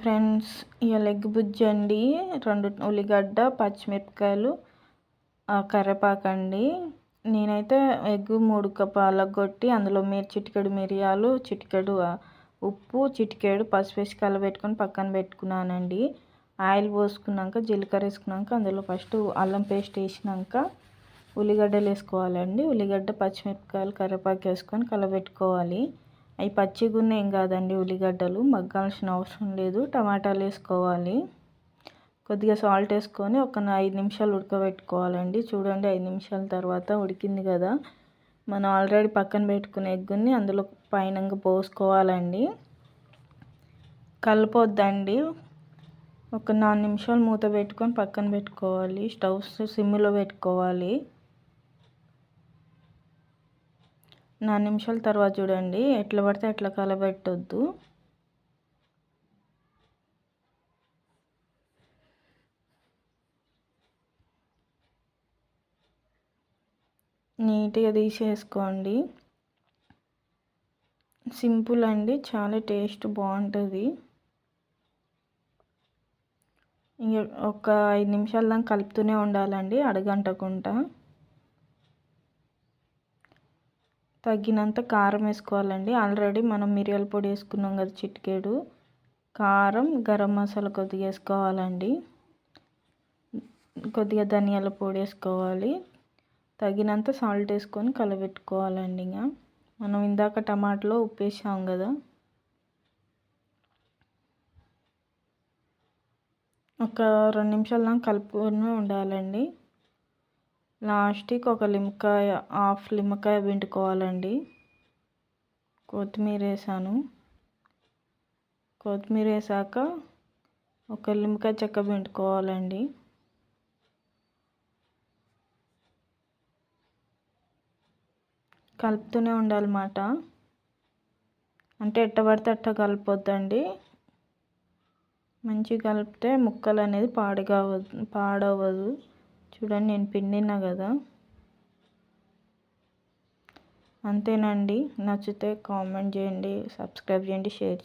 Friends ఇక leg బుజ్జి అండి. రెండు ఉల్లిగడ్డ పచ్చిమిరపకాయలు కరివేపాకు అండి. నేనైతే ఎగ్ మూడు పాలగొట్టి అందులో మీరు చిటికెడు మిరియాలు చిటికెడు ఉప్పు చిటికెడు పసుపు వేసి కలబెట్టుకొని పక్కన పెట్టుకున్నానండి. ఆయిల్ పోసుకున్నాక జీలకర్ర వేసుకున్నాక అందులో ఫస్ట్ అల్లం పేస్ట్ వేసినాక ఉల్లిగడ్డలు వేసుకోవాలండి. ఉల్లిగడ్డ పచ్చిమిరపకాయలు కరివేపాకు వేసుకొని కలబెట్టుకోవాలి. అవి పచ్చిగున్న ఏం కాదండి ఉల్లిగడ్డలు మగ్గాల్సిన అవసరం లేదు టమాటాలు వేసుకోవాలి. కొద్దిగా సాల్ట్ వేసుకొని ఒక ఐదు నిమిషాలు ఉడకబెట్టుకోవాలండి. చూడండి ఐదు నిమిషాల తర్వాత ఉడికింది కదా. మనం ఆల్రెడీ పక్కన పెట్టుకున్న ఎగ్గుని అందులో పైన పోసుకోవాలండి. కలపొద్దండి. ఒక నాలుగు నిమిషాలు మూత పెట్టుకొని పక్కన పెట్టుకోవాలి. స్టవ్ సిమ్లో పెట్టుకోవాలి. నాలుగు నిమిషాల తర్వాత చూడండి. ఎట్లా పడితే అట్లా కలబెట్టొద్దు. నీట్గా తీసేసుకోండి. సింపుల్ అండి. చాలా టేస్ట్ బాగుంటుంది. ఒక ఐదు నిమిషాల దాకా కలుపుతూనే ఉండాలండి. అడగంటకుండా తగినంత కారం వేసుకోవాలండి. ఆల్రెడీ మనం మిరియాల పొడి వేసుకున్నాం కదా చిటికేడు. కారం గరం మసాలా కొద్దిగా వేసుకోవాలండి. కొద్దిగా ధనియాల పొడి వేసుకోవాలి. తగినంత సాల్ట్ వేసుకొని కలబెట్టుకోవాలండి ఇంకా. మనం ఇందాక టమాటాలో ఉప్పు వేసాం కదా. ఒక రెండు నిమిషాలు దాకా కలుపుకొని ఉండాలండి. లాస్ట్కి ఒక లిమ్మకాయ హాఫ్ లిమ్మకాయ పిండుకోవాలండి. కొత్తిమీర వేసాను. కొత్తిమీర వేసాక ఒక లిమ్మకాయ చెక్క పిండుకోవాలండి. కలుపుతూనే ఉండాలన్నమాట. అంటే ఎట్ట పడితే అట్ట కలపొద్దండి. మంచిగా కలిపితే ముక్కలు అనేది పాడుగా పాడవదు. చూడండి నేను పిండినా కదా. అంతేనండి. నచ్చితే కామెంట్ చేయండి సబ్స్క్రైబ్ చేయండి షేర్ చేయండి.